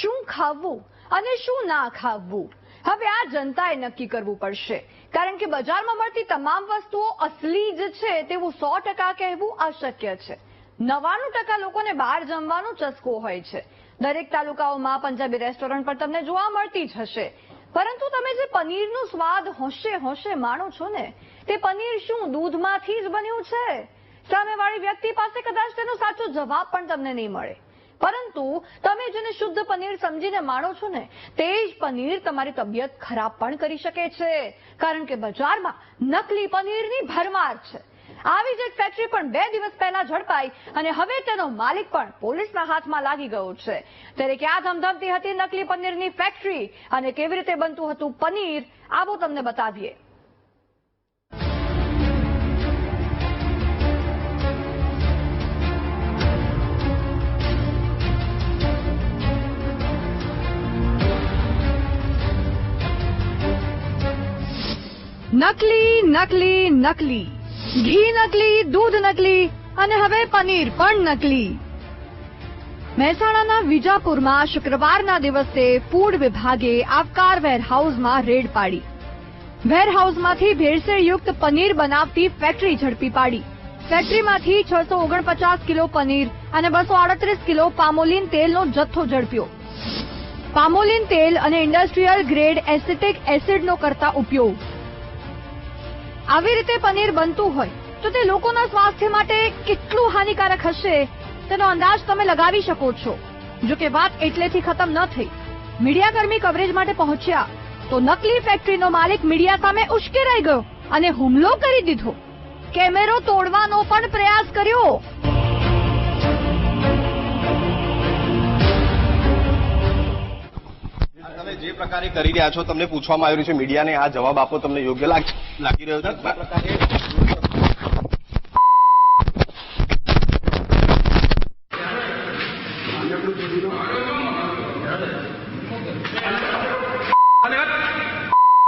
શું ખાવું અને શું ના ખાવું? હવે આ જનતાએ નક્કી કરવું પડશે. કારણ કે બજારમાં મળતી તમામ વસ્તુઓ અસલી જ છે તેવું સો ટકા કહેવું અશક્ય છે. નવાણું ટકા લોકોને બહાર જમવાનો ચસ્કો હોય છે. દરેક તાલુકાઓમાં પંજાબી રેસ્ટોરન્ટ પર તમને જોવા મળતી જ હશે. પરંતુ તમે જે પનીરનો સ્વાદ હોશે હોશે માણો છો ને, તે પનીર શું દૂધમાંથી જ બન્યું છે? સામેવાળી વ્યક્તિ પાસે કદાચ તેનો સાચો જવાબ પણ તમને નહીં મળે. પરંતુ તમે જેને શુદ્ધ પનીર સમજીને માણો છો ને, તે જ પનીર તમારી તબિયત ખરાબ પણ કરી શકે છે. કારણ કે બજારમાં નકલી પનીરની ભરમાર છે. આવી જ એક ફેક્ટરી પણ બે દિવસ પહેલા ઝડપાઈ અને હવે તેનો માલિક પણ પોલીસના હાથમાં લાગી ગયો છે. ત્યારે ક્યાં ધમધમતી હતી નકલી પનીરની ફેક્ટરી અને કેવી રીતે બનતું હતું પનીર, આવો તમને બતાવીએ. નકલી નકલી નકલી. ઘી નકલી, દૂધ નકલી અને હવે પનીર પણ નકલી. મહેસાણાના વિજાપુરમાં શુક્રવારના દિવસે ફૂડ વિભાગે આવકાર વેરહાઉસમાં રેડ પાડી. વેરહાઉસમાંથી ભેળસેળયુક્ત પનીર બનાવતી ફેક્ટરી ઝડપી પાડી. ફેક્ટરીમાંથી છસો ઓગણપચાસ કિલો પનીર અને બસો આડત્રીસ કિલો પામોલિન તેલનો જથ્થો ઝડપ્યો. પામોલિન તેલ અને ઇન્ડસ્ટ્રીયલ ગ્રેડ એસિટિક એસિડનો કરતા ઉપયોગ. આવી રીતે પનીર બનતું હોય, તો તે લોકોના સ્વાસ્થ્ય માટે કેટલું હાનિકારક હશે, તેનો અંદાજ તમે લગાવી શકો છો. જો કે વાત એટલેથી ખતમ ન થઈ. મીડિયાકર્મી કવરેજ માટે પહોંચ્યા, તો નકલી ફેક્ટરીનો માલિક મીડિયા સામે ઉશ્કેરાઈ ગયો અને હુમલો કરી દીધો. કેમેરો તોડવાનો પણ પ્રયાસ કર્યો. પ્રકારે કરી રહ્યા છો? તમને પૂછવામાં આવી રહ્યું છે, મીડિયાને આ જવાબ આપો, તમને યોગ્ય લાગ- લાગી રહ્યો છે આ પ્રકારે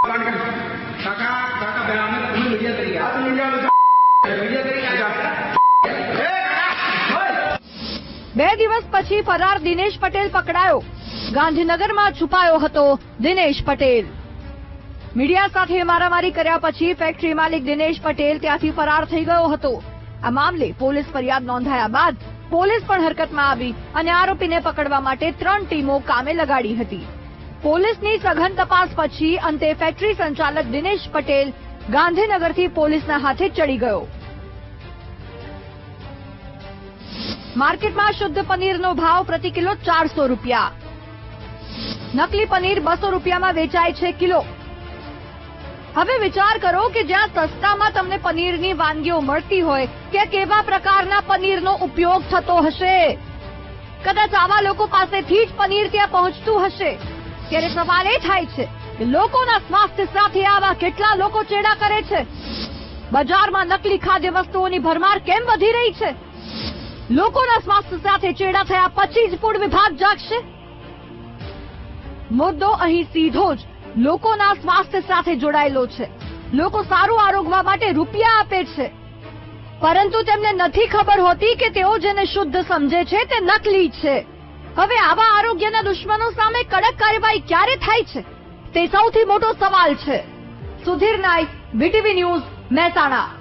કાકા કાકા પહેલા અમે તમે મીડિયા તરીકે આ મીડિયા મીડિયા તરીકે બે દિવસ પછી ફરાર દિનેશ પટેલ પકડાયો. ગાંધીનગરમાં છુપાયો હતો દિનેશ પટેલ. મીડિયા સાથે મારામારી કર્યા પછી ફેક્ટરી માલિક દિનેશ પટેલ ત્યાંથી ફરાર થઈ ગયો હતો. આ મામલે પોલીસ ફરિયાદ નોંધાયા બાદ પોલીસ પણ હરકતમાં આવી અને આરોપીને પકડવા માટે ત્રણ ટીમો કામે લગાડી હતી. પોલીસની સઘન તપાસ પછી અંતે ફેક્ટરી સંચાલક દિનેશ પટેલ ગાંધીનગરથી પોલીસના હાથે ચડી ગયો. માર્કેટમાં શુદ્ધ પનીરનો ભાવ પ્રતિ કિલો ચારસો રૂપિયા. નકલી પનીર બસો રૂપિયામાં વેચાય છે કિલો. હવે વિચાર કરો કે જ્યાં સસ્તામાં તમને પનીરની વાનગીઓ મળતી હોય, ત્યાં કેવા પ્રકારના પનીરનો ઉપયોગ થતો હશે? કદાચ આવા લોકો પાસેથી જ પનીર ત્યાં પહોંચતું હશે? ત્યારે સવાલ એ થાય છે કે લોકોના સ્વાસ્થ્ય સાથે આવા કેટલા લોકો ચેડા કરે છે? બજારમાં નકલી ખાદ્ય વસ્તુઓની ભરમાર કેમ વધી રહી છે? લોકોના સ્વાસ્થ્ય સાથે ચેડા થયા પછી જ ફૂડ વિભાગ જાગશે? મુદ્દો અહીં સીધો જ લોકોના સ્વાસ્થ્ય સાથે જોડાયેલો છે. લોકો સારું આરોગવા માટે રૂપિયા આપે છે. પરંતુ તેમને નથી ખબર હોતી કે તેઓ જેને શુદ્ધ સમજે છે તે નકલી છે. હવે આવા આરોગ્યના દુશ્મનો સામે કડક કાર્યવાહી ક્યારે થાય છે? તે સૌથી મોટો સવાલ છે. Sudhir Nayak BTV news, Mehsana.